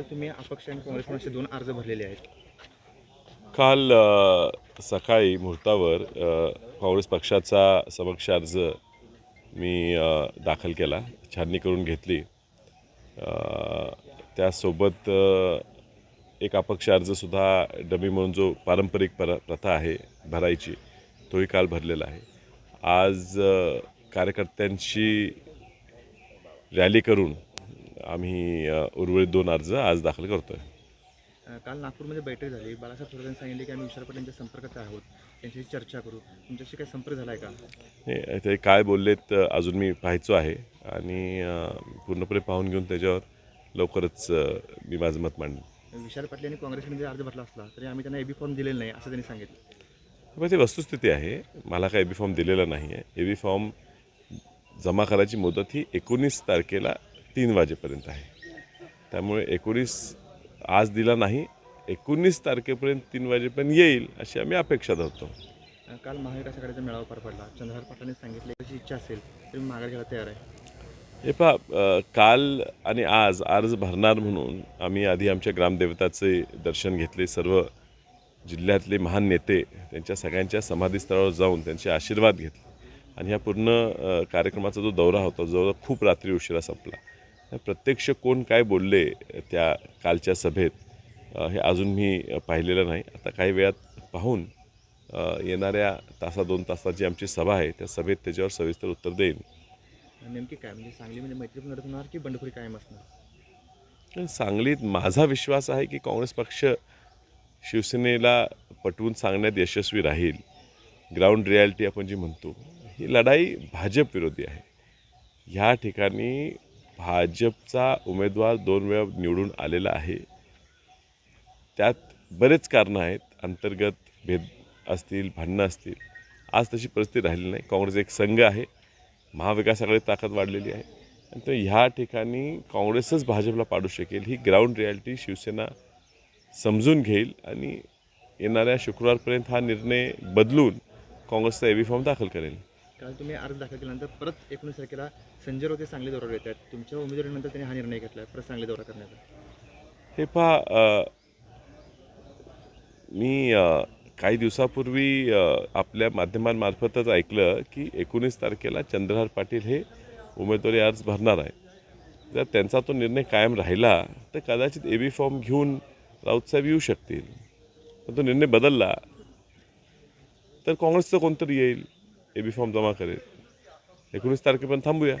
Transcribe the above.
काल तुम्ही अपक्ष आणि काँग्रेस असे दोन अर्ज भरलेले आहेत. काल सकाळी मुहूर्तावर काँग्रेस पक्षाचा समक्ष अर्ज मी दाखल केला छाननी करून घेतली. त्यासोबत एक अपक्ष अर्जसुद्धा डमी म्हणून जो पारंपरिक पर प्रथा आहे भरायची तोही काल भरलेला आहे. आज कार्यकर्त्यांशी कार्यकर्त्यांची रॅली करून आम्ही उर्वरित दोन अर्ज आज दाखल करतो आहे काल नागपूरमध्ये बैठक झाली. बाळासाहेब थोरात सांगितले की आम्ही विशाल पाटील संपर्कात आहोत. त्यांच्याशी चर्चा करू. तुमच्याशी काही संपर्क झाला आहे का? हे ते काय बोललेत अजून मी पाहायचो आहे. आणि पूर्णपणे पाहून घेऊन त्याच्यावर लवकरच मी माझं मत मांडेन. विशाल पाटील यांनी काँग्रेसमध्ये अर्ज भरला असला तरी आम्ही त्यांना एबी फॉर्म दिलेला नाही असं त्यांनी सांगितलं. मग ते वस्तुस्थिती आहे. मला काय एबी फॉर्म दिलेला नाही आहे एबी फॉर्म जमा करायची मुदत ही एकोणीस तारखेला तीन वाजेपर्यंत आहे. त्यामुळे एकोणीस आज दिला नाही एकोणीस तारखेपर्यंत तीन वाजेपर्यंत येईल अशी आम्ही अपेक्षा धरतो. काल महाविकास आघाडीचा मेळावा पार पडला? चंद्रहार पाटलांनी सांगितले त्याची इच्छा असेल तर मी माघार घ्यायला तयार आहे. हे पहा अ, काल आणि आज अर्ज भरणार म्हणून आम्ही आधी आमच्या ग्रामदेवताचे दर्शन घेतले सर्व जिल्ह्यातले महान नेते त्यांच्या सगळ्यांच्या समाधीस्थळावर जाऊन त्यांचे आशीर्वाद घेतले. आणि ह्या पूर्ण अ, कार्यक्रमाचा जो दौरा होता जो खूप रात्री उशिरा संपला. प्रत्यक्ष कोण काय बोलले त्या कालच्या सभेत हे अजून मी पाहिलेलं नाही. आता काही वेळात पाहून येणाऱ्या तासा दोन तासाची आमची सभा आहे त्या सभेत त्याच्यावर सविस्तर उत्तर देईन. नेमकी काय? म्हणजे सांगलीमध्ये मैत्रीपूर्ण लढत होणार की बंडखोरी कायम असणार? पण सांगलीत माझा विश्वास आहे की काँग्रेस पक्ष शिवसेनेला पटवून सांगण्यात यशस्वी राहील. ग्राउंड रियालिटी आपण जी म्हणतो ही लढाई भाजप विरोधी आहे. ह्या ठिकाणी भाजपचा उमेदवार दोन वेळा निवडून आलेला आहे. त्यात बरेच कारणं आहेत. अंतर्गत भेद असतील भांडणं असतील. आज तशी परिस्थिती राहिली नाही. काँग्रेस एक संघ आहे. महाविकासाकडे ताकद वाढलेली आहे. आणि तर ह्या ठिकाणी काँग्रेसच भाजपला पाडू शकेल. ही ग्राउंड रियालिटी शिवसेना समजून घेईल आणि येणाऱ्या शुक्रवारपर्यंत हा निर्णय बदलून काँग्रेसचा एबी फॉर्म दाखल करेल. काल तुम्ही अर्ज दाखल केल्यानंतर परत एकोणीस तारखेला संजय राऊत हे सांगली दौऱ्यावर येत आहेत तुमच्या उमेदवारीनंतर त्यांनी हा निर्णय घेतला परत सांगली दौरा करण्याचा. हे पहा मी अ, काही दिवसापूर्वी अ, आपल्या माध्यमांमार्फतच ऐकलं की एकोणीस तारखेला चंद्रहार पाटील हे उमेदवारी अर्ज भरणार आहे जर त्यांचा तो निर्णय कायम राहिला तर कदाचित ए बी फॉर्म घेऊन राऊतसाहेब येऊ शकतील. पण तो निर्णय बदलला तर काँग्रेसचं कोणतरी येईल? ए बी फॉर्म जमा करेल एकोणीस तारखेपर्यंत थांबूया